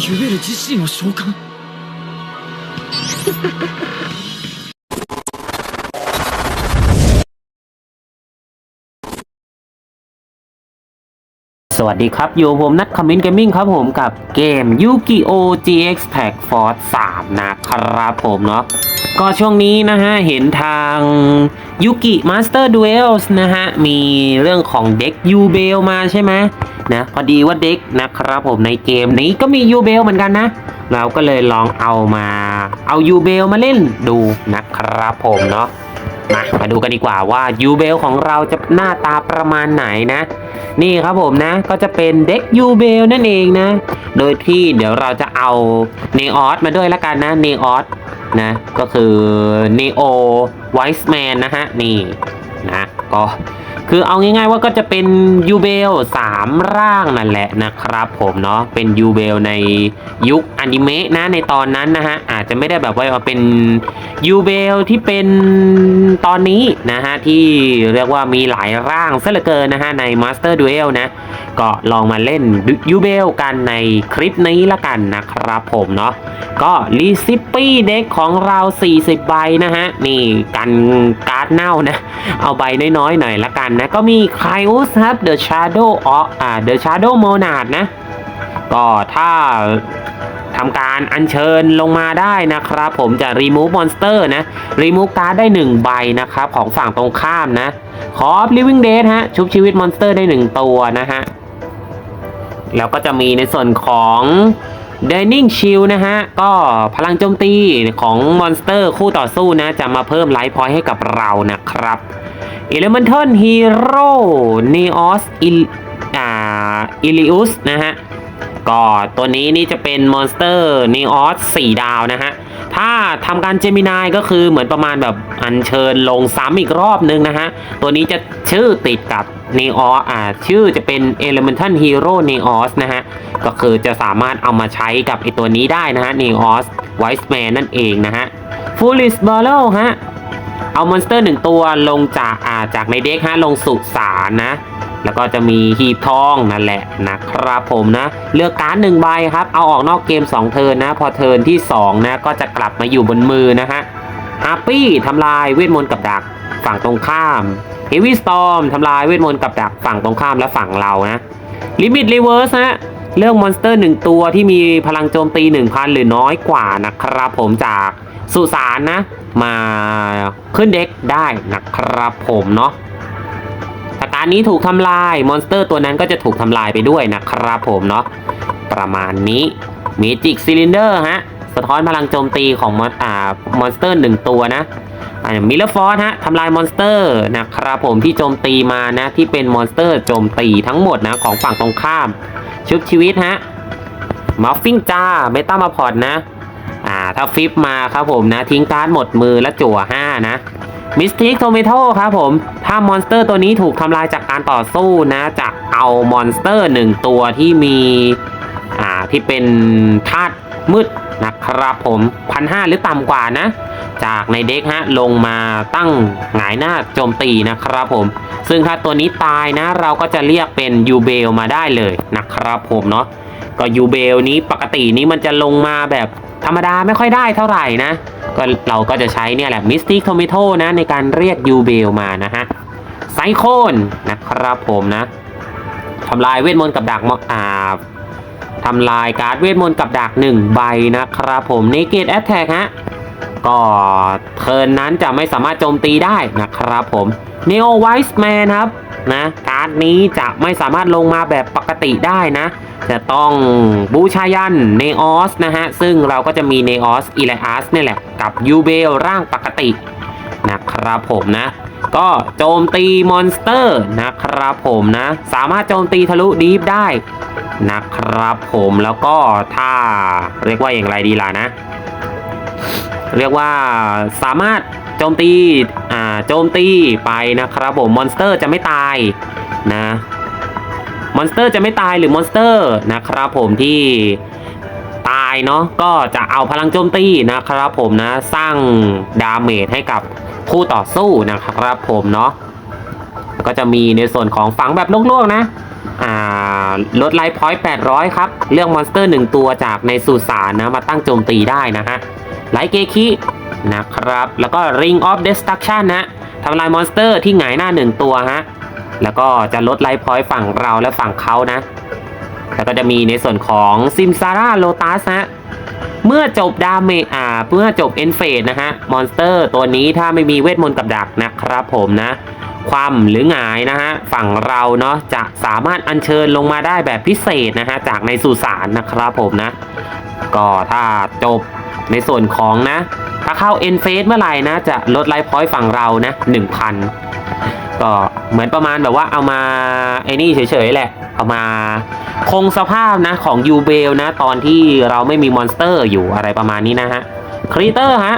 ユベル自身を召喚。 วัสดีครับอยู่ผมนัทคอมมินเกมมิ่งครับผมกับเกม Yu-Gi-Oh! GX Tag Force 3 นะครับผมเนาะก็ช่วงนี้นะฮะ เห็นทาง Yugi Master Duels นะฮะ มีเรื่องของเด็ก u b e l มาใช่ไหมนะพอดีว่าเด็กนะครับผมในเกมนี้ก็มี u b e l เหมือนกันนะ เราก็เลยลองเอามาเอา u b e l มาเล่นดูนะครับผมเนาะ มามาดูกันดีกว่าว่ายูเบลของเราจะหน้าตาประมาณไหนนะ นี่ครับผมนะก็จะเป็นเด็กยูเบลนั่นเองนะ โดยที่เดี๋ยวเราจะเอาเนออสมาด้วยละกันนะเนออสนะก็คือเนโอไวส์แมนนะฮะนี่นะก็ คือเอาง่ายๆว่าก็จะเป็นยูเบลสามร่างนั่นแหละนะครับผมเนาะเป็นยูเบลในยุคอนิเมะนะในตอนนั้นนะฮะอาจจะไม่ได้แบบว่าเป็นยูเบลที่เป็นตอนนี้นะฮะที่เรียกว่ามีหลายร่างซะเหลือเกินนะฮะใน Master Duel นะ ก็ลองมาเล่นยูเบลกันในคลิปนี้ละกันนะครับผมเนาะก็รีซิปปี้เด็กของเรา 40 ใบนะฮะ นี่กันการ์ดเน่านะ เอาใบน้อยๆหน่อยละกันนะ ก็มีไคอุสครับ The Shadow of อ่า The Shadow Monad นะ ก็ถ้าทำการอัญเชิญลงมาได้นะครับ ผมจะ remove monster นะ remove การ์ดได้ 1 ใบนะครับ ของฝั่งตรงข้ามนะ ขอ living dead ฮะ ชุบชีวิตมอนสเตอร์ได้ 1 ตัวนะฮะ แล้วก็จะมีในส่วนของ Dining Shield นะฮะ ก็พลังโจมตีของมอนสเตอร์คู่ต่อสู้นะ จะมาเพิ่มไลฟ์พอยต์ให้กับเรานะครับ Elemental Hero Neos Il อ่า Ilius นะฮะ ก็ตัวนี้นี่จะเป็นมอนสเตอร์นีออสสี่ดาวนะฮะ ถ้าทำการเจมินายก็คือเหมือนประมาณแบบอัญเชิญลงซ้ำอีกรอบนึงนะฮะ ตัวนี้จะชื่อติดกับ n e o อ่าชื่อจะเป็น Elemental Hero Neos นะฮะ ก็คือจะสามารถเอามาใช้กับไอตัวนี้ได้นะฮะ Neos Wise Man นั่นเองนะฮะ Foolish b a r r e l ฮะ เอามอนสเตอร์หนึ่งตัวลงจากอ่าจากในเด็กฮะลงสุสานนะ แล้วก็จะมีหีบทองนั่นแหละนะครับผมนะ เลือกการ์ดหนึ่งใบครับ เอาออกนอกเกม 2 เทิร์นนะ พอเทิร์นที่ 2 นะ ก็จะกลับมาอยู่บนมือนะฮะฮาร์ปี้ทำลายเวทมนต์กับดักฝั่งตรงข้าม เฮวี่สตอมทำลายเวทมนต์กับดักฝั่งตรงข้ามและฝั่งเรานะลิมิตรีเวิร์สฮะเลือกมอนสเตอร์หนึ่งตัวที่มีพลังโจมตี 1,000 หรือน้อยกว่านะครับผมจากสุสานนะ มาขึ้นเด็กได้นะครับผมเนาะถ้าการนี้ถูกทำลายมอนสเตอร์ตัวนั้นก็จะถูกทำลายไปด้วยนะครับผมเนาะประมาณนี้เมจิกซิลินเดอร์ฮะสะท้อนพลังโจมตีของมอนอ่ามอนสเตอร์หนึ่งตัวนะ มิลเลอร์ฟอร์ฮะทำลายมอนสเตอร์นะครับผมที่โจมตีมานะที่เป็นมอนสเตอร์โจมตีทั้งหมดนะของฝั่งตรงข้าม ชุบชีวิตฮะมัฟฟิงจ้าเบต้ามาพอดนะอ่าถ้าฟิปมาครับผมนะ ทิ้งการ์ดหมดมือและจั่ว 5 นะมิสติกโทเมโตครับผม ถ้ามอนสเตอร์ตัวนี้ถูกทำลายจากการต่อสู้นะจะเอามอนสเตอร์หนึ่งตัวที่มีอ่าที่เป็นธาตุมืดนะครับผมพันห้าหรือต่ำกว่านะ จากในเด็กฮะลงมาตั้งหงายหน้าโจมตีนะครับผม ซึ่งถ้าตัวนี้ตายนะ เราก็จะเรียกเป็นยูเบลมาได้เลยนะครับผมเนาะก็ยูเบลนี้ปกตินี้มันจะลงมาแบบธรรมดาไม่ค่อยได้เท่าไหร่นะก็เราก็จะใช้เนี่ยแหละมิสติกโทมิโตนะในการเรียกยูเบลมานะฮะไซโคนนะครับผมนะทำลายเวทมนต์กับดักมอ่าทำลายการ์ดเวทมนต์กับดักหนึ่งใบนะครับผมเนเกตแอตแทกฮะ ก็เทินนั้นจะไม่สามารถโจมตีได้นะครับผม Neo Wise Man ครับนะการ์ดนี้จะไม่สามารถลงมาแบบปกติได้นะ จะต้องบูชายันเนออสนะฮะ ซึ่งเราก็จะมีเนออสอิเลอัสนี่แหละ กับยูเบลร่างปกตินะครับผมนะ ก็โจมตีมอนสเตอร์นะครับผมนะ สามารถโจมตีทะลุดีฟได้นะครับผมแล้วก็ถ้าเรียกว่าอย่างไรดีล่ะนะ เรียกว่าสามารถโจมตีอ่าโจมตีไปนะครับผมมอนสเตอร์จะไม่ตายนะมอนสเตอร์จะไม่ตายหรือมอนสเตอร์นะครับผมที่ตายเนาะก็จะเอาพลังโจมตีนะครับผมนะสร้างดาเมจให้กับผู้ต่อสู้นะครับผมเนาะก็จะมีในส่วนของฝังแบบลวกๆนะอ่าลดไลฟ์พอยต์800 ครับเลือกมอนสเตอร์ 1 ตัวจากในสุสานนะ มาตั้งโจมตีได้นะฮะ ไลท์เกคินะครับ แล้วก็ Ring of Destruction นะทำลายมอนสเตอร์ที่หงายหน้า1ตัวฮะ แล้วก็จะลดไลฟ์พอยต์ฝั่งเราและฝั่งเขานะ แล้วก็จะมีในส่วนของซิมซาร่าโลตัสฮะ เมื่อจบดาเมจอ่าเมื่อจบเอนเฟดนะฮะ มอนสเตอร์ตัวนี้ถ้าไม่มีเวทมนต์กับดักนะครับผมนะ ความหรือหงายนะฮะ ฝั่งเราเนาะจะสามารถอัญเชิญลงมาได้แบบพิเศษนะฮะ จากในสุสานนะครับผมนะ ก็ถ้าจบในส่วนของนะ ถ้าเข้าเอนเฟสเมื่อไหร่นะ จะลดไลฟ์พอยต์ฝั่งเรานะ1,000 ก็เหมือนประมาณแบบว่าเอามาไอ้นี่เฉยๆแหละ เอามาคงสภาพนะของยูเบลนะ ตอนที่เราไม่มีมอนสเตอร์อยู่อะไรประมาณนี้นะฮะครีเตอร์ฮะ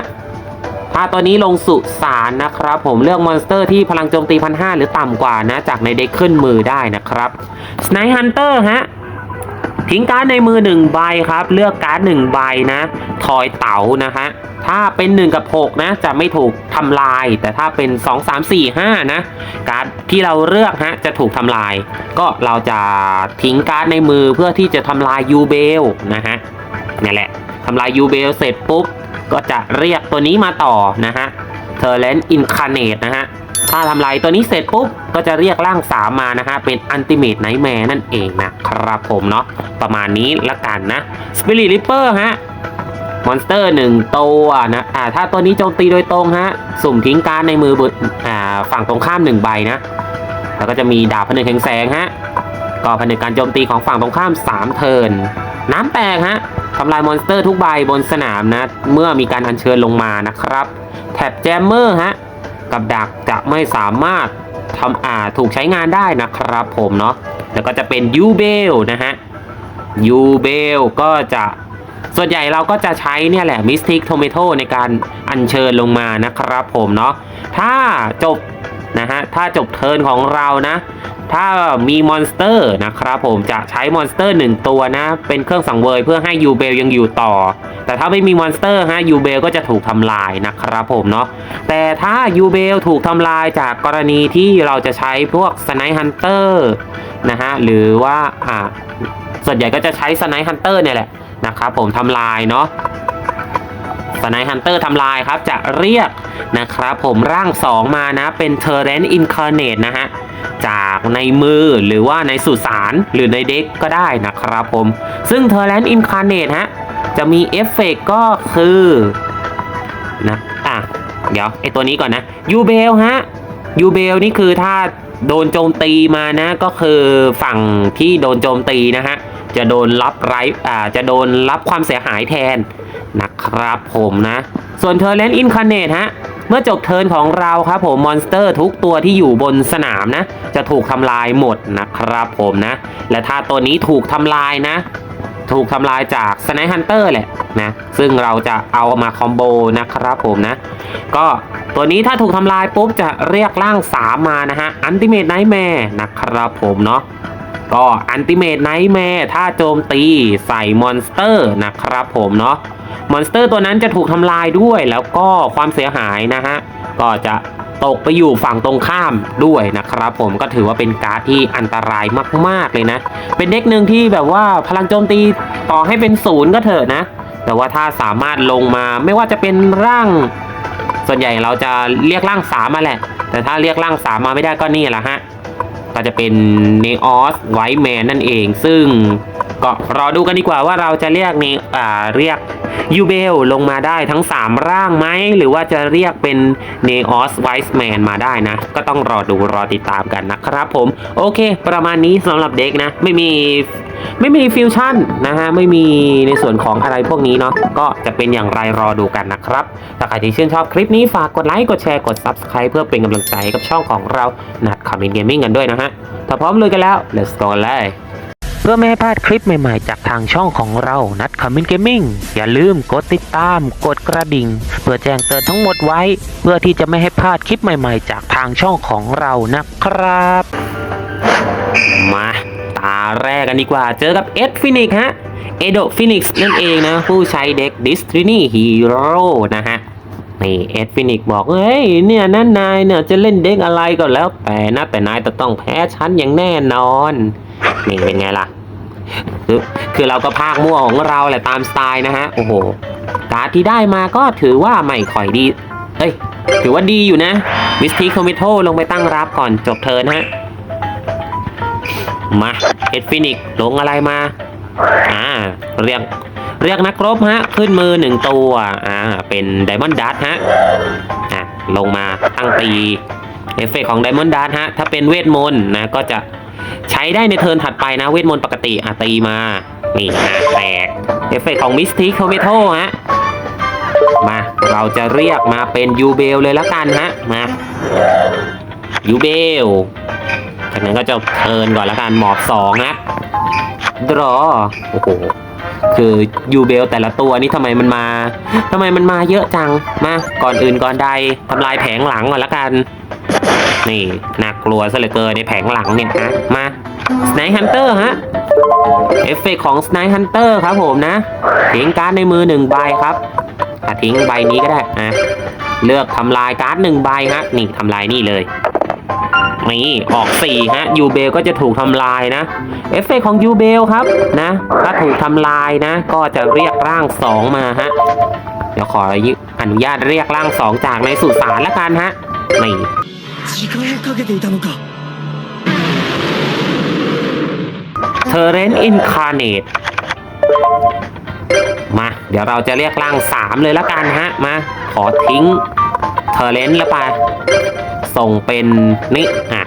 ถ้าตัวนี้ลงสุสานนะครับ ผมเลือกมอนสเตอร์ที่พลังโจมตีพันห้าหรือต่ำกว่านะ จากในเด็กขึ้นมือได้นะครับสไนฮันเตอร์ฮะ ทิ้งการ์ดในมือ1ใบครับ เลือกการ์ด1ใบนะทอยเต๋านะฮะถ้าเป็น 1 กับ 6 นะ จะไม่ถูกทำลาย แต่ถ้าเป็น 2 3 4 5 นะ การ์ดที่เราเลือกฮะจะถูกทำลาย ก็เราจะทิ้งการ์ดในมือเพื่อที่จะทำลายยูเบลนะฮะนี่แหละทำลายยูเบลเสร็จปุ๊บ ก็จะเรียกตัวนี้มาต่อนะฮะเทอร์เลนอินคาเนตนะฮะ ถ้าทำลายตัวนี้เสร็จปุ๊บก็จะเรียกร่างสามมานะฮะเป็นอันติเม e ไน h t แม e นั่นเองนะครับผมเนาะประมาณนี้ละกันนะสปิริตริปเปอร์ฮะมอนสเตอร์หนึ่งตัวนะอ่าถ้าตัวนี้โจมตีโดยตรงฮะสุ่มทิ้งการในมือบนอ่าฝั่งตรงข้ามหนึ่งใบนะ แล้วก็จะมีดาบผนึกแห่งแสงฮะก็ผนึกการโจมตีของฝั่งตรงข้าม 3 เทิร์นน้ำแตกฮะทำลายมอนสเตอร์ทุกใบบนสนามนะ เมื่อมีการอัญเชิญลงมานะครับ แท็บแจมเมอร์ฮะ กับดักจะไม่สามารถทำอ่าถูกใช้งานได้นะครับผมเนาะแล้วก็จะเป็นยูเบลนะฮะยูเบลก็จะส่วนใหญ่เราก็จะใช้เนี่ยแหละมิสติกโทเมโตในการอัญเชิญลงมานะครับผมเนาะถ้าจบนะฮะถ้าจบเทิร์นของเรานะ ถ้ามีมอนสเตอร์นะครับผมจะใช้มอนสเตอร์หนึ่งตัวนะ เป็นเครื่องสังเวยเพื่อให้ยูเบลยังอยู่ต่อ แต่ถ้าไม่มีมอนสเตอร์ฮะยูเบลก็จะถูกทำลายนะครับผมเนาะแต่ถ้ายูเบลถูกทำลายจากกรณีที่เราจะใช้พวกสไนฮันเตอร์นะฮะหรือว่าอ่าส่วนใหญ่ก็จะใช้สไนฮันเตอร์เนี่ยแหละนะครับผมทำลายเนาะ สไนฮันเตอร์ทำลายครับจะเรียกนะครับผมร่าง 2 มานะ เป็นเทอร์เรนอินคาร์เนตนะฮะ จากในมือหรือว่าในสุสานหรือในเด็กก็ได้นะครับผม ซึ่งเทอร์เรนอินคาร์เนตฮะ จะมีเอฟเฟกก็คือนะอะ เดี๋ยวไอตัวนี้ก่อนนะยูเบลฮะยูเบลนี่คือถ้าโดนโจมตีมานะก็คือฝั่งที่โดนโจมตีนะฮะ จะโดนรับไรอ่าจะโดนรับความเสียหายแทนนะครับผมนะ ส่วนเทอร์เลนอินคาเนตฮะเมื่อจบเทิร์นของเราครับผมมอนสเตอร์ทุกตัวที่อยู่บนสนามนะ จะถูกทำลายหมดนะครับผมนะ และถ้าตัวนี้ถูกทำลายนะ ถูกทำลายจากสไนฮันเตอร์แหละนะ ซึ่งเราจะเอามาคอมโบนะครับผมนะ ก็ตัวนี้ถ้าถูกทำลายปุ๊บจะเรียกร่าง3มมานะฮะอันติเม e ไน h t แม e นะครับผมเนาะ ก็อันติเม e ไน h t แม e ถ้าโจมตีใส่มอนสเตอร์นะครับผมเนาะมอนสเตอร์ตัวนั้นจะถูกทำลายด้วยแล้วก็ความเสียหายนะฮะ ก็จะตกไปอยู่ฝั่งตรงข้ามด้วยนะครับผมก็ถือว่าเป็นการ์ดที่อันตรายมากๆเลยนะ เป็นเด็กหนึ่งที่แบบว่าพลังโจมตีต่อให้เป็นศูนย์ก็เถอะนะ แต่ว่าถ้าสามารถลงมาไม่ว่าจะเป็นร่าง ส่วนใหญ่เราจะเรียกร่างสามมาแหละ แต่ถ้าเรียกร่างสามมาไม่ได้ก็นี่แหละฮะ ก็จะเป็นเนออสไวท์แมนนั่นเอง ซึ่งก็รอดูกันดีกว่าว่าเราจะเรียกเนอ่าเรียกยูเบลลงมาได้ทั้ง 3 ร่างไหม หรือว่าจะเรียกเป็นเนออสไวท์แมนมาได้นะ ก็ต้องรอดูรอติดตามกันนะครับผม โอเค ประมาณนี้สำหรับเด็กนะ ไม่มี ไม่มีฟิวชั่นนะฮะไม่มีในส่วนของอะไรพวกนี้เนาะก็จะเป็นอย่างไรรอดูกันนะครับถ้าใครที่ชื่นชอบคลิปนี้ฝากกดไลค์กดแชร์กด Subscribe เพื่อเป็นกำลังใจให้กับช่องของเรานัดคอมเมนต์เกมมิ่งกันด้วยนะฮะถ้าพร้อมเลยกันแล้ว let's go เลยเพื่อไม่ให้พลาดคลิปใหม่ๆ จากทางช่องของเรา นัดคอมเมนต์เกมมิ่งอย่าลืมกดติดตาม กดกระดิ่ง เพื่อแจ้งเตือนทั้งหมดไว้ เพื่อที่จะไม่ให้พลาดคลิปใหม่ๆ จากทางช่องของเรานะครับ มา ตาแรกกันดีกว่า เจอกับเอ็ดฟินิกฮะ เอโดฟินิกส์นั่นเองนะ ผู้ใช้เด็กดิสทรินีฮีโร่นะฮะนี่เอ็ดฟินิกบอก เฮ้ย เนี่ยนั่นนายเนี่ยจะเล่นเด็กอะไรก็แล้วแต่นะแต่นายจะต้องแพ้ฉันอย่างแน่นอน นี่เป็นไงล่ะ คือคือเราก็พากมั่วของเราแหละตามสไตล์นะฮะ โอ้โห การ์ดที่ได้มาก็ถือว่าไม่ค่อยดี เอ้ย ถือว่าดีอยู่นะมิสทีคอมมิโทลงไปตั้งรับก่อนจบเทิร์นฮะ มาเอ็ดฟินิกลงอะไรมา อ่า เรียก เรียกนักรบฮะ ขึ้นมือหนึ่งตัว อ่า เป็นไดมอนด์ดัตฮะ อะ ลงมาตั้งตีเอฟเฟกต์ของไดมอนด์ดัตฮะ ถ้าเป็นเวทมนต์นะ ก็จะใช้ได้ในเทิร์นถัดไปนะ เวทมนต์ปกติ อะ ตีมา นี่อะแตก เอฟเฟกต์ของมิสติคโคเมโทฮะ มา เราจะเรียกมาเป็นยูเบลเลยละกันฮะ มายูเบล จากนั้นก็จะเทินก่อนละกันหมอบสองนะดรอโอ้โหคือยูเบลแต่ละตัวนี่ทำไมมันมาทำไมมันมาเยอะจังมาก่อนอื่นก่อนใดทำลายแผงหลังก่อนละกัน นี่น่ากลัวซะเหลือเกินในแผงหลังเนี่ยฮะมาสไนฮันเตอร์ฮะเอฟเฟกของสไนฮันเตอร์ครับผมนะทิ้งการ์ดในมือหนึ่งใบครับทิ้งใบนี้ก็ได้อะเลือกทำลายการ์ดหนึ่งใบฮะนี่ทำลายนี่เลย นี่ออก 4 ฮะยูเบลก็จะถูกทำลายนะ เอฟเฟกของยูเบลครับนะถ้าถูกทำลายนะ ก็จะเรียกร่าง 2 มาฮะเดี๋ยวขออนุญาตเรียกร่าง 2 จากในสุสานแล้วกันฮะนี่เทเรนอินคาร์เนตมา เดี๋ยวเราจะเรียกร่าง 3 เลยแล้วกันฮะ มา ขอทิ้งเทเรนและวไป ส่งเป็นนี่อะ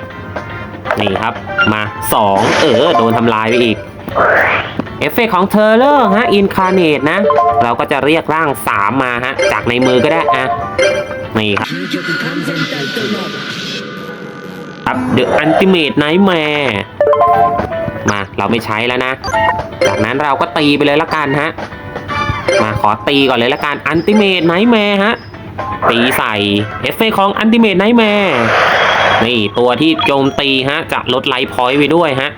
นี่ครับมา 2 เออ โดนทำลายไปอีก เอฟเฟกของเทเลอร์ฮะอินคาร์เนตนะ เราก็จะเรียกร่าง 3 มาฮะ จากในมือก็ได้อะนี่ครับครับเดอะอันติเมตไนท์แมร์มาเราไม่ใช้แล้วนะ จากนั้นเราก็ตีไปเลยละกันฮะ มาขอตีก่อนเลยละกันอันติเมตไนท์แมร์ฮะ ตีใส่เอฟเฟของ Ultimate Nightmare นี่ตัวที่โจมตีฮะจะลดไลท์พอยต์ไปด้วยฮะ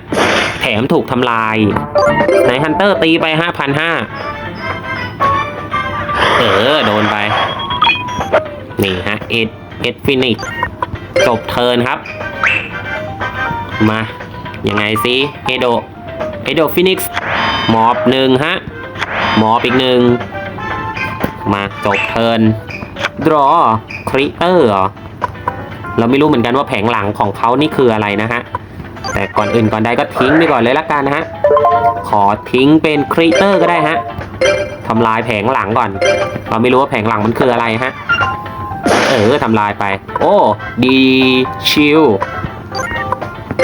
แถมถูกทำลายในฮันเตอร์ตีไปห้าพันห้าเออ โดนไป นี่ฮะ เอ็ดเอ็ดฟินิกจบเทิร์นครับ มา ยังไงสิเอโดเอโดฟินิกซ์หมอบหนึ่งฮะหมอบอีกหนึ่งมาจบเทิร์น ดรอคริเตอร์เหรอเราไม่รู้เหมือนกันว่าแผงหลังของเขานี่คืออะไรนะฮะ แต่ก่อนอื่นก่อนใดก็ทิ้งไปก่อนเลยละกันนะฮะ ขอทิ้งเป็นคริเตอร์ก็ได้ฮะทำลายแผงหลังก่อน เราไม่รู้ว่าแผงหลังมันคืออะไรฮะ เออทำลายไป โอ้ ดีชิล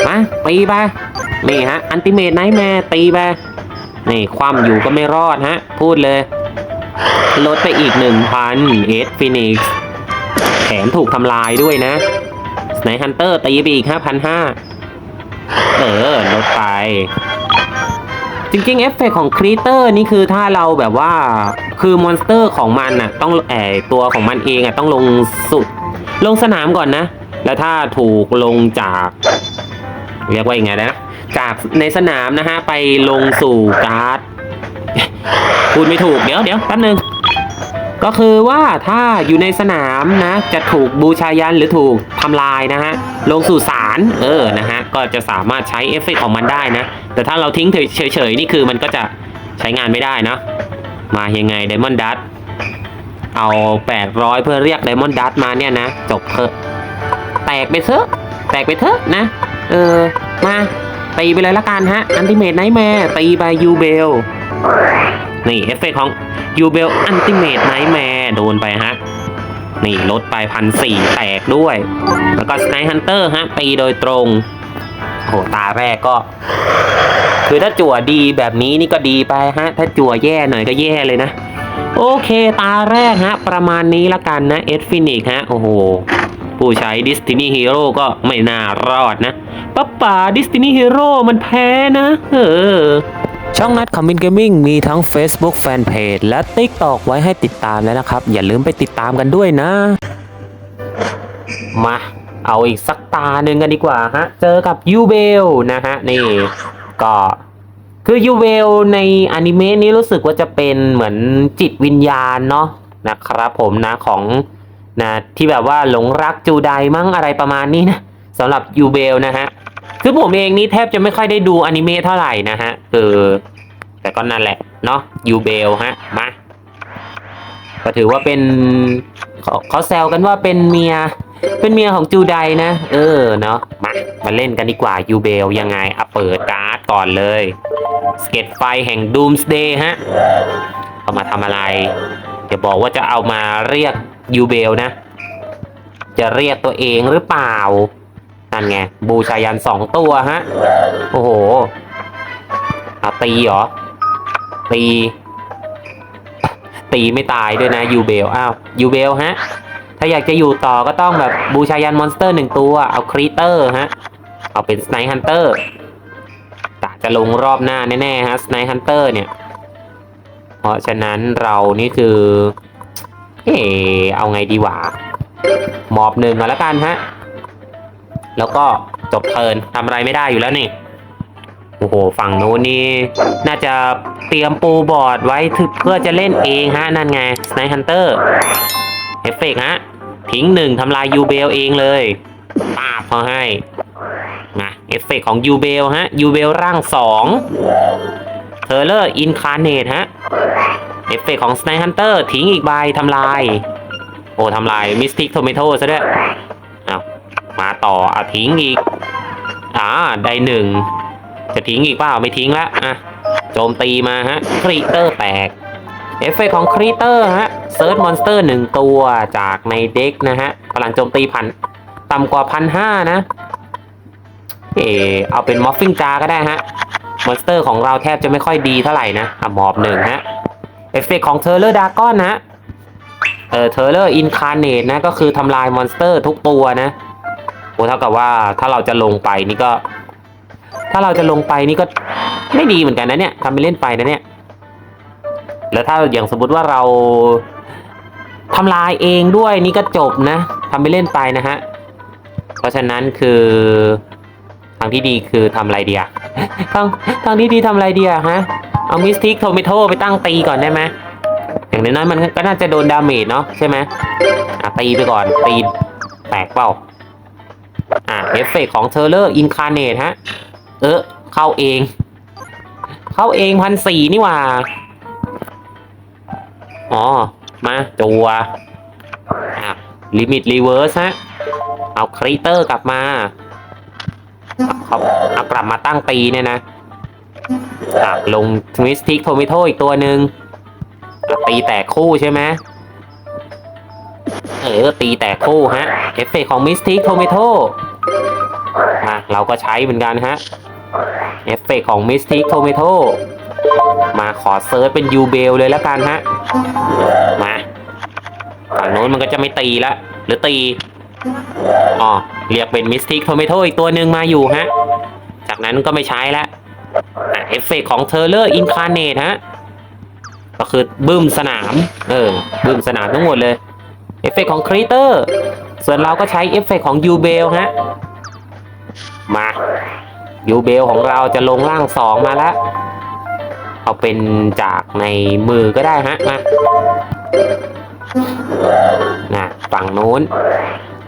มาตีไป นี่ฮะ อันติเมตไนท์แมร์ตีไป นี่ความอยู่ก็ไม่รอดฮะ พูดเลย ลดไปอีกหนึ่งพันเอสฟินิกซ์แถมถูกทำลายด้วยนะสไนฮันเตอร์ตีไปอีกห้าพันห้าเออ ลดไป จริงๆ เอฟเฟกต์ของครีเตอร์นี่คือถ้าเราแบบว่าคือมอนสเตอร์ของมันน่ะ ต้องแอบตัวของมันเองอะ ต้องลงสุด ลงสนามก่อนนะ แล้วถ้าถูกลงจาก เรียกว่ายังไงนะ จากในสนามนะฮะ ไปลงสู่การ์ด พูดไม่ถูกเดี๋ยวเดี๋ยวแป๊บนึงก็คือว่าถ้าอยู่ในสนามนะจะถูกบูชายันหรือถูกทำลายนะฮะลงสู่ศาลเออนะฮะก็จะสามารถใช้เอฟเฟกต์ของมันได้นะ แต่ถ้าเราทิ้งเฉยๆนี่คือมันก็จะใช้งานไม่ได้นะมายังไงไดมอนด์ดัตเอา 800 เพื่อเรียกไดมอนด์ดัตมาเนี่ยนะ จบเถอะแตกไปเถอะแตกไปเถอะนะ เออ มาตีไปเลยละกันฮะอันติเมตไนท์แมร์ตีไปยูเบล นี่เอฟเฟกของยูเบลอันติเมตไนท์แมร์โดนไปฮะ นี่ลดไปพันสี่แตกด้วย แล้วก็สไนฮันเตอร์ฮะตีโดยตรงโอ้โหตาแรกก็ คือถ้าจั่วดีแบบนี้นี่ก็ดีไปฮะ ถ้าจั่วแย่หน่อยก็แย่เลยนะ โอเคตาแรกฮะ ประมาณนี้ละกันนะเอสฟินิกฮะ โอ้โห ผู้ใช้ Destiny Hero ก็ไม่น่ารอดนะป้าป่า Destiny Hero มันแพ้นะ เออ ช่องนัดคอมมินเกมมิ่งมีทั้ง Facebook Fanpage และ TikTok ไว้ให้ติดตามแล้วนะครับ อย่าลืมไปติดตามกันด้วยนะ มา เอาอีกสักตาหนึ่งกันดีกว่าฮะ เจอกับยูเบลนะฮะ นี่ ก็คือยูเวลในอนิเมะนี้รู้สึกว่าจะเป็นเหมือนจิตวิญญาณเนาะนะครับผมนะของนะที่แบบว่าหลงรักจูไดมั้งอะไรประมาณนี้นะสำหรับยูเบลนะฮะ คือผมเองนี่แทบจะไม่ค่อยได้ดูอนิเมะเท่าไหร่นะฮะเออแต่ก็นั่นแหละเนาะยูเบลฮะมาก็ถือว่าเป็นเขาเขาแซวกันว่าเป็นเมียเป็นเมียของจูไดนะ เออเนาะมามาเล่นกันดีกว่ายูเบลยังไงอะเปิดการ์ดก่อนเลยสเก็ตไฟแห่งดูมสเดย์ฮะเอามาทำอะไรจะบอกว่าจะเอามาเรียกยูเบลนะ จะเรียกตัวเองหรือเปล่า นั่นไง บูชายันสองตัวฮะ โอ้โหเอาตีเหรอ ตี ตีไม่ตายด้วยนะยูเบล อ้าวยูเบลฮะ ถ้าอยากจะอยู่ต่อก็ต้องแบบบูชายันมอนสเตอร์หนึ่งตัว เอาครีเตอร์ฮะ เอาเป็นสไนฮันเตอร์จะลงรอบหน้าแน่ๆฮะสไนฮันเตอร์เนี่ย เพราะฉะนั้นเรานี่คือเออเอาไงดีวะมอบหนึ่งก่อนละกันฮะ แล้วก็จบเทินทำอะไรไม่ได้อยู่แล้วนี่ โอ้โห ฝั่งนู้นนี่น่าจะเตรียมปูบอร์ดไว้เพื่อจะเล่นเองฮะ นั่นไงสไนฮันเตอร์เอฟเฟกฮะ ทิ้งหนึ่งทำลายยูเบลเองเลยป้าบเขาให้มาเอฟเฟกของยูเบลฮะยูเบลร่างสองเทอร์เลอร์อินคาร์เนตฮะเอฟเฟกต์ของ Snake Hunter ทิ้งอีกใบทำลาย โอ้ทำลายมิสติกโทเมโตซะด้วยเอ มาต่ออะทิ้งอีก อ่า ได้หนึ่ง จะทิ้งอีกเปล่า ไม่ทิ้งละ อะ โจมตีมาฮะ ครีเตอร์แตก เอฟเฟกของครีเตอร์ฮะ เซิร์ชมอนสเตอร์หนึ่งตัวจากในเด็กนะฮะพลังโจมตีพันต่ำกว่าพันห้านะ เออเอาเป็นมอฟฟิงจาก็ได้ฮะ มอนสเตอร์ของเราแทบจะไม่ค่อยดีเท่าไหร่นะ อะหมอบหนึ่งฮะ เอฟเฟกของเทเลอร์ดากอนนะเออเทเลอร์อินคาร์เนตนะ ก็คือทำลายมอนสเตอร์ทุกตัวนะ เท่ากับว่าถ้าเราจะลงไปนี่ก็ ถ้าเราจะลงไปนี่ก็ไม่ดีเหมือนกันนะเนี่ยทำไปเล่นไปนะเนี่ย แล้วถ้าอย่างสมมติว่าเราทำลายเองด้วยนี่ก็จบนะทำไปเล่นไปนะฮะ เพราะฉะนั้นคือทางที่ดีคือทำอะไรเดียทางทางที่ดีทำอะไรเดียฮะ เอามิสติกโทมิโตไปตั้งตีก่อนได้ไหมอย่างน้อยๆมันก็น่าจะโดนดาเมจเนาะใช่ไหมตีไปก่อนตีแตกเปล่า อะเอฟเฟกของเทเลอร์อินคาเนตฮะ เออเข้าเอง เข้าเองพันสี่นี่ว่า อ๋อ มาจัวอะลิมิตรีเวิร์สฮะ เอาครีเตอร์กลับมาเอาเอากลับมาตั้งตีเนี่ยนะอะลงมิสติกโทมิโตอีกตัวหนึ่งตีแตกคู่ใช่ไหม เออตีแตกคู่ฮะ เอฟเฟกของมิสติกโทมิโตอะเราก็ใช้เหมือนกันฮะ เอฟเฟกของมิสติกโทมิโตมาขอเซิร์ชเป็นยูเบลเลยแล้วกันฮะ มาฝั่งโน้นมันก็จะไม่ตีละหรือตีอ๋อเรียกเป็นมิสติกโทมิโตอีกตัวหนึ่งมาอยู่ฮะ จากนั้นก็ไม่ใช้ละเอฟเฟกของเทเลอร์อินคาร์เนตฮะ ก็คือบึ้มสนาม เออ บึ้มสนามทั้งหมดเลย เอฟเฟกต์ของครีเตอร์ ส่วนเราก็ใช้เอฟเฟกต์ของยูเบลฮะ มายูเบลของเราจะลงล่างสองมาแล้ว เอาเป็นจากในมือก็ได้ฮะ มานะฝั่งนู้น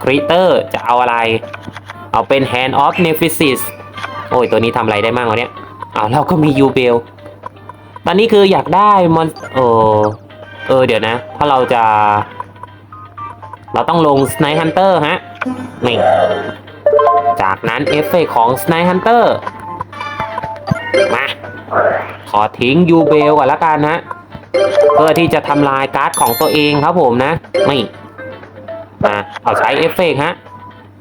ครีเตอร์จะเอาอะไร เอาเป็น Hand of Nemesis โอ้ย ตัวนี้ทำอะไรได้มั่งวะเนี่ยเอาเราก็มียูเบลตอนนี้คืออยากได้มอนเออเออ เดี๋ยวนะ ถ้าเราจะ เราต้องลง Snipe Hunter ฮะนี่จากนั้นเอฟเฟกของ Snipe Hunter มา ขอทิ้งยูเบลก่อนละกันนะ เพื่อที่จะทำลายการ์ดของตัวเองครับผมนะ นี่มาเอาใช้เอฟเฟกฮะ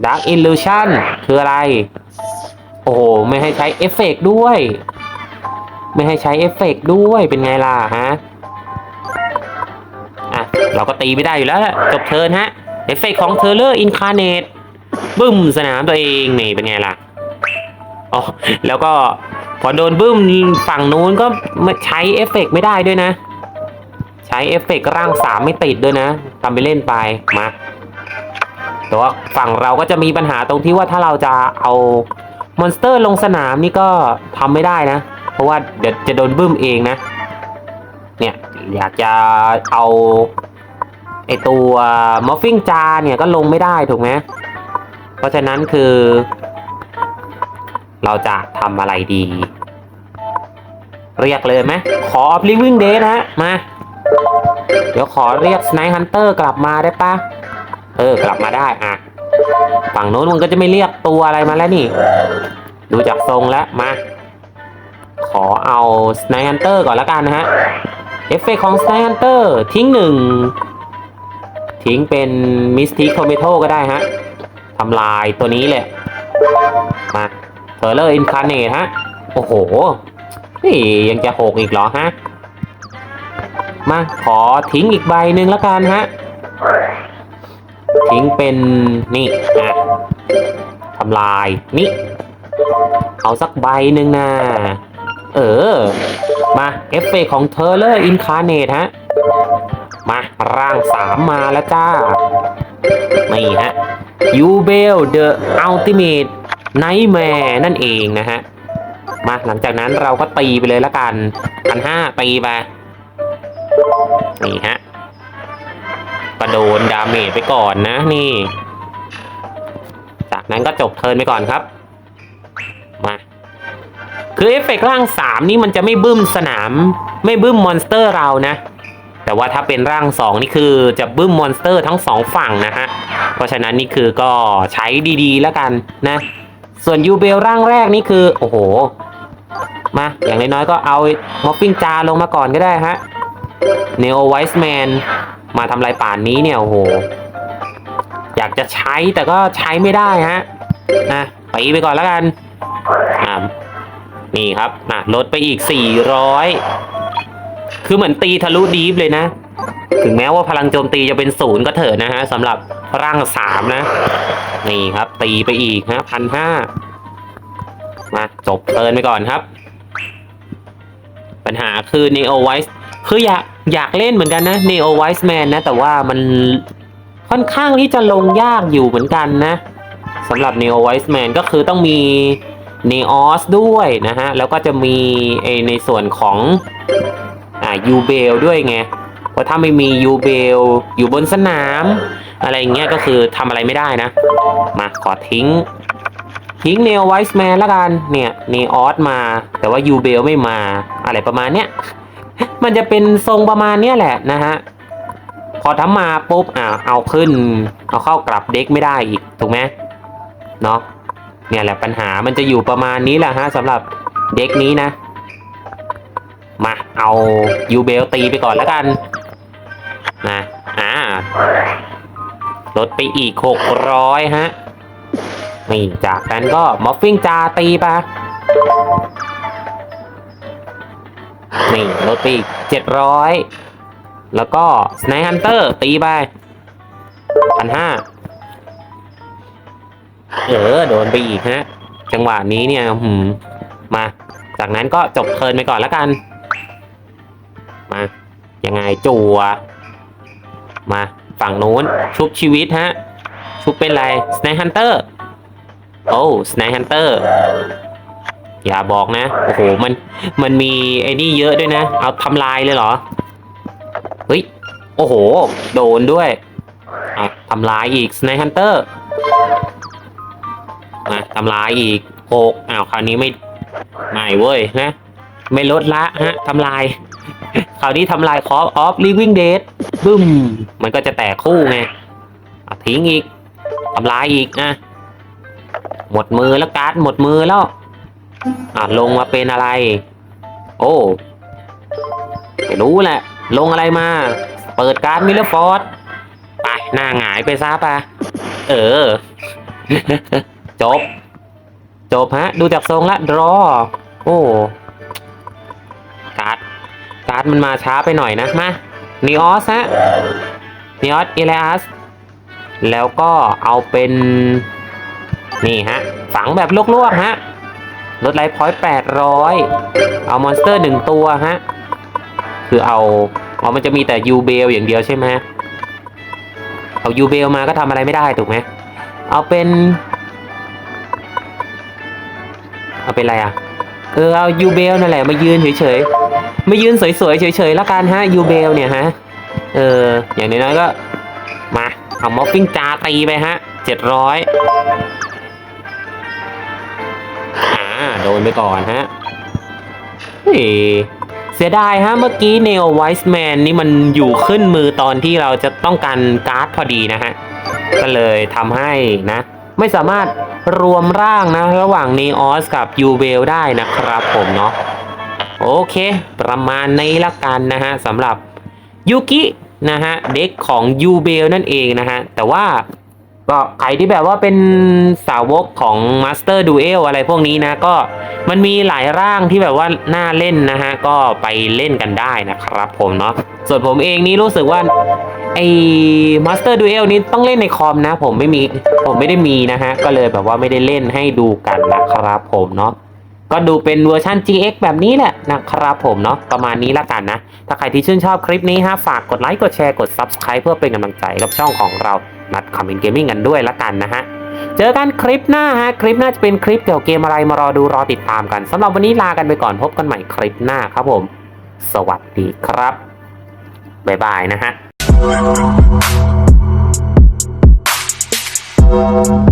Dark Illusion คืออะไร โอ้โห ไม่ให้ใช้เอฟเฟกด้วย ไม่ให้ใช้เอฟเฟกด้วยเป็นไงล่ะฮะ อะ เราก็ตีไม่ได้อยู่แล้วจบเทินฮะ เอฟเฟกต์ของเทเลอร์อินคาเนตบึ้มสนามตัวเองนี่เป็นไงล่ะอ๋อแล้วก็พอโดนบึ้มฝั่งนู้นก็ใช้เอฟเฟกต์ไม่ได้ด้วยนะ ใช้เอฟเฟกต์ร่างสามไม่ติดด้วยนะทำไปเล่นไปมาแต่ว่าฝั่งเราก็จะมีปัญหาตรงที่ว่าถ้าเราจะเอามอนสเตอร์ลงสนามนี่ก็ทำไม่ได้นะ เพราะว่าเดี๋ยวจะโดนบึ้มเองนะ เนี่ยอยากจะเอา ไอตัวมอฟฟิงจาเนี่ยก็ลงไม่ได้ถูกไหมเพราะฉะนั้นคือ เราจะทำอะไรดี เรียกเลยไหมขอ Living Day นะฮะ มา เดี๋ยวขอเรียก Snipe Hunter กลับมาได้ปะเออกลับมาได้อะ ฝั่งโน้นมันก็จะไม่เรียกตัวอะไรมาแล้วนี่ ดูจากทรงแล้วมา ขอเอา Snipe Hunter ก่อนล้วกันนะฮะเอฟเฟกของ Snipe Hunter ทิ้งหนึ่ง ทิ้งเป็น Mystic Tomato ก็ได้ฮะทำลายตัวนี้เลยมาเทอร์เลอร์อินคาเนตฮะ โอ้โห นี่ยังจะหกอีกเหรอฮะ มาขอทิ้งอีกใบหนึ่งแล้วกันฮะ ทิ้งเป็นนี่อะทำลายนี่ เอาสักใบหนึ่งนะเออ มาเอฟเฟกของเทอร์เลอร์อินคาเนตฮะ มาร่างสามมาแล้วจ้า นี่ฮะยูเบลเดอะอัลติเมทไนท์แมร์นั่นเองนะฮะ มาหลังจากนั้นเราก็ตีไปเลยละกันพันห้าตีไป นี่ฮะกระโดนดาเมจไปก่อนนะนี่ จากนั้นก็จบเทิร์นไปก่อนครับ มาคือเอฟเฟกต์ร่างสามนี่มันจะไม่บึ้มสนาม ไม่บึ้มมอนสเตอร์เรานะ แต่ว่าถ้าเป็นร่างสองนี่คือจะบึ้มมอนสเตอร์ทั้งสองฝั่งนะฮะ เพราะฉะนั้นนี่คือก็ใช้ดีๆ แล้วกันนะ ส่วนยูเบลร่างแรกนี่คือ โอ้โห มา อย่างน้อยๆก็เอามอฟฟิงจาลงมาก่อนก็ได้ฮะเนโอไวส์แมนมาทำลายป่านนี้เนี่ย โอ้โห อยากจะใช้แต่ก็ใช้ไม่ได้ฮะนะไปไปก่อนแล้วกัน นี่ครับอะลดไปอีก 400 คือเหมือนตีทะลุดีฟเลยนะ ถึงแม้ว่าพลังโจมตีจะเป็นศูนย์ก็เถอะนะฮะสำหรับร่างสามนะ นี่ครับ ตีไปอีกฮะพันห้ามาจบเทิร์นไปก่อนครับ ปัญหาคือ Neo Wise คืออยากอยากเล่นเหมือนกันนะ Neo Wise Man นะ แต่ว่ามันค่อนข้างที่จะลงยากอยู่เหมือนกันนะสำหรับ Neo Wise Man ก็คือต้องมี Neos ด้วยนะฮะ แล้วก็จะมีไอในส่วนของ ยูเบลด้วยไงเพราะถ้าไม่มียูเบลอยู่บนสนาม อะไรเงี้ยก็คือทำอะไรไม่ได้นะ มาขอทิ้ง ทิ้งเนลไวส์แมนละกันเนี่ยเนออสมา แต่ว่ายูเบลไม่มาอะไรประมาณเนี้ยมันจะเป็นทรงประมาณเนี้ยแหละนะฮะพอทำมาปุ๊บอ่าเอาขึ้น เอาเข้ากลับเด็กไม่ได้อีกถูกไหมเนาะเนี่ยแหละปัญหามันจะอยู่ประมาณนี้แหละฮะสำหรับเด็กนี้นะ มาเอายูเบลตีไปก่อนแล้วกันนะอ่าลดไปอีกหกร้อยฮะนี่จากนั้นก็มอฟฟิงจาตีไปนี่ลดไปอีกเจ็ดร้อยแล้วก็สไนฮันเตอร์ตีไปพันห้าเออ โดนไปอีกฮะ จังหวะนี้เนี่ยหืมมา จากนั้นก็จบเทิร์นไปก่อนแล้วกัน มา ยังไงจัวมาฝั่งนู้นชุบชีวิตฮะ ชุบเป็นไรสไนฮันเตอร์โอ้สไนฮันเตอร์อย่าบอกนะ โอ้โห มัน มันมีไอ้นี่เยอะด้วยนะ เอาทำลายเลยเหรอ เฮ้ย โอ้โห โดนด้วยอะทำลายอีกสไนฮันเตอร์มาทำลายอีกหกอ้าว คราวนี้ไม่ ไม่เว้ยนะ ไม่ลดละฮะทำลาย คราวนี้ทำลายคอฟออฟลิวิ่งเดทบึ้ม มันก็จะแตกคู่ไงอะทิ้งอีกทำลายอีกอะหมดมือแล้วการ์ดหมดมือแล้วอะลงมาเป็นอะไร โอ้ไม่รู้แหละ ลงอะไรมา เปิดการ์ดมิลเลอร์ฟอร์ดไปหน้าหงายไปซะปะเออ จบ จบฮะ ดูจากทรงละดรอ โอ้าร์ดมันมาช้าไปหน่อยนะมานีออสฮะนีออสเอเลอัสแล้วก็เอาเป็น นี่ฮะ ฝังแบบลวกๆฮะลดไลฟ์พอยต์แปดร้อยเอามอนสเตอร์หนึ่งตัวฮะ คือเอาเอามันจะมีแต่ยูเบลอย่างเดียวใช่ไหมเอายูเบลมาก็ทำอะไรไม่ได้ถูกไหมเอาเป็น เอาเป็นอะไรอะเออเอายูเบลนั่นแหละมายืนเฉยๆ มายืนสวยๆเฉยๆแล้วกันฮะยูเบลเนี่ยฮะ เออ อย่างน้อยๆก็ มาเอามอฟฟิ้งจาตีไปฮะเจ็ดร้อยอ่าโดนไปก่อนฮะเฮ้เสียดายฮะเมื่อกี้เนลไวส์แมนนี่มันอยู่ขึ้นมือตอนที่เราจะต้องการการ์ดพอดีนะฮะ ก็เลยทำให้นะ ไม่สามารถรวมร่างนะ ระหว่างเนออสกับยูเบลได้นะครับผมเนาะ โอเค ประมาณนี้ละกันนะฮะสำหรับยูกินะฮะเด็กของยูเบลนั่นเองนะฮะ แต่ว่าก็ใครที่แบบว่าเป็นสาวกของ Master Duel อะไรพวกนี้นะ ก็มันมีหลายร่างที่แบบว่าน่าเล่นนะฮะ ก็ไปเล่นกันได้นะครับผมเนาะส่วนผมเองนี่รู้สึกว่าไอ้ Master Duel นี้ต้องเล่นในคอมนะ ผมไม่มีผมไม่ได้มีนะฮะ ก็เลยแบบว่าไม่ได้เล่นให้ดูกันนะครับผมเนาะ ก็ดูเป็นเวอร์ชัน GX แบบนี้แหละนะครับผมเนาะประมาณนี้ละกันนะ ถ้าใครที่ชื่นชอบคลิปนี้ฮะฝากกดไลค์กดแชร์กด Subscribe เพื่อเป็นกำลังใจกับช่องของเรานัดคอมเมนต์เกมมิ่งกันด้วยละกันนะฮะเจอกันคลิปหน้าฮะคลิปหน้าจะเป็นคลิปเกี่ยวกับเกมอะไรมารอดูรอติดตามกันสำหรับวันนี้ลากันไปก่อนพบกันใหม่คลิปหน้าครับผม สวัสดีครับบ๊ายบายนะฮะ Thank you.